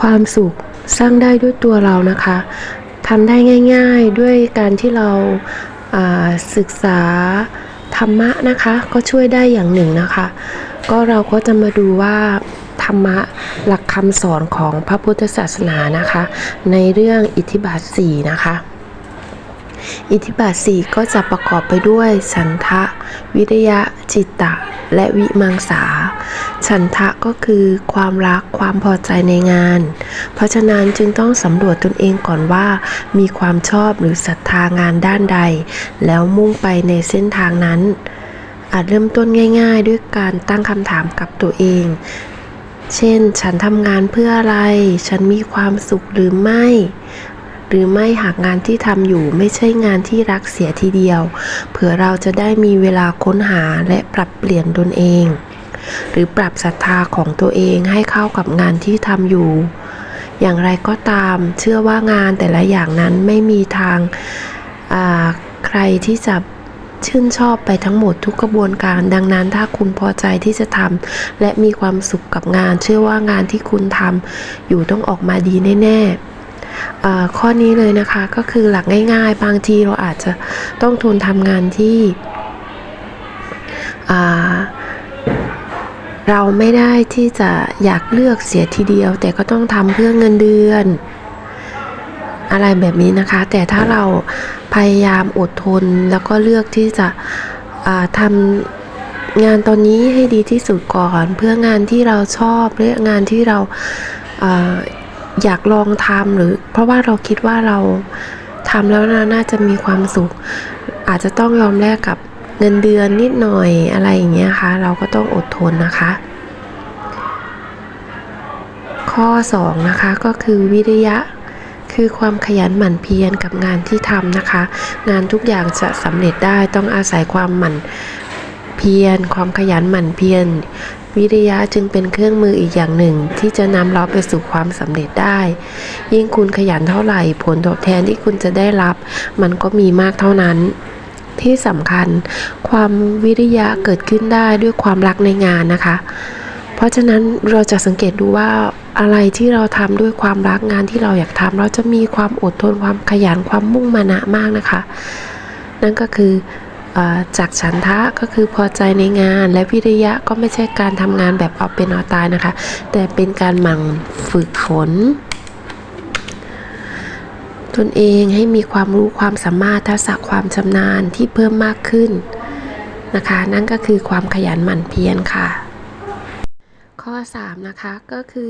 ความสุขสร้างได้ด้วยตัวเรานะคะทำได้ง่ายๆด้วยการที่เราาศึกษาธรรมะนะคะก็ช่วยได้อย่างหนึ่งนะคะ ก็เราก็จะมาดูว่าธรรมะหลักคำสอนของพระพุทธศาสนานะคะ ในเรื่องอิทธิบาท4นะคะ อิทธิบาทสี่ก็จะประกอบไปด้วยฉันทะ วิริยะ จิตตะ และวิมังสา ฉันทะก็คือความรักความพอใจในงาน เพราะฉะนั้นจึงต้องสำรวจตนเองก่อนว่า มีความชอบหรือศรัทธางานด้านใด แล้วมุ่งไปในเส้นทางนั้น อาจเริ่มต้นง่าย ๆ ด้วยการตั้งคำถามกับตัวเองเช่น ฉันทำงานเพื่ออะไร ฉันมีความสุขหรือไม่ หรือไม่หากงานที่ทำอยู่ไม่ใช่งานที่รักเสียทีเดียว เผื่อเราจะได้มีเวลาค้นหาและปรับเปลี่ยนตนเอง หรือปรับศรัทธาของตัวเองให้เข้ากับงานที่ทำอยู่ อย่างไรก็ตาม เชื่อว่างานแต่ละอย่างนั้นไม่มีทางาใครที่จะชื่นชอบไปทั้งหมดทุกกระบวนการ ดังนั้นถ้าคุณพอใจที่จะทำและมีความสุขกับงาน เชื่อว่างานที่คุณทำอยู่ต้องออกมาดีแน่ ๆ ข้อนี้เลยนะคะก็คือหลักง่าย ๆ บางทีเราอาจจะต้องทนทำงานที่เราไม่ได้ที่จะอยากเลือกเสียทีเดียว แต่ก็ต้องทำเพื่อเงินเดือน อะไรแบบนี้นะคะ แต่ถ้าเราพยายามอดทนแล้วก็เลือกที่จะทำงานตอนนี้ให้ดีที่สุดก่อน เพื่องานที่เราชอบหรืองานที่เรา อยากลองทำหรือ เพราะว่าเราคิดว่าเราทำแล้วนะน่าจะมีความสุข อาจจะต้องยอมแลกกับเงินเดือนนิดหน่อยอะไรอย่างเงี้ยค่ะ เราก็ต้องอดทนนะคะ ข้อ 2 นะคะก็คือวิริยะคือความขยันหมั่นเพียรกับงานที่ทำนะคะ งานทุกอย่างจะสำเร็จได้ต้องอาศัยความหมั่นเพียรความขยันหมั่นเพียร วิริยะจึงเป็นเครื่องมืออีกอย่างหนึ่ง ที่จะนำเราไปสู่ความสำเร็จได้ ยิ่งคุณขยันเท่าไหร่ ผลตอบแทนที่คุณจะได้รับ มันก็มีมากเท่านั้นที่สำคัญความวิริยะเกิดขึ้นได้ด้วยความรักในงานนะคะ เพราะฉะนั้นเราจะสังเกตดูว่าอะไรที่เราทำด้วยความรักงานที่เราอยากทำเราจะมีความอดทนความขยันความมุ่งมานะมากนะคะ นั่นก็คือเออ จากฉันทะก็คือพอใจในงาน และวิริยะก็ไม่ใช่การทำงานแบบเอาเป็นเอาตายนะคะ แต่เป็นการหมั่นฝึกฝนตนเองให้มีความรู้ความสามารถทักษะความชำนาญที่เพิ่มมากขึ้นนะคะ นั่นก็คือความขยันหมั่นเพียรค่ะ ข้อ 3 นะคะก็คือ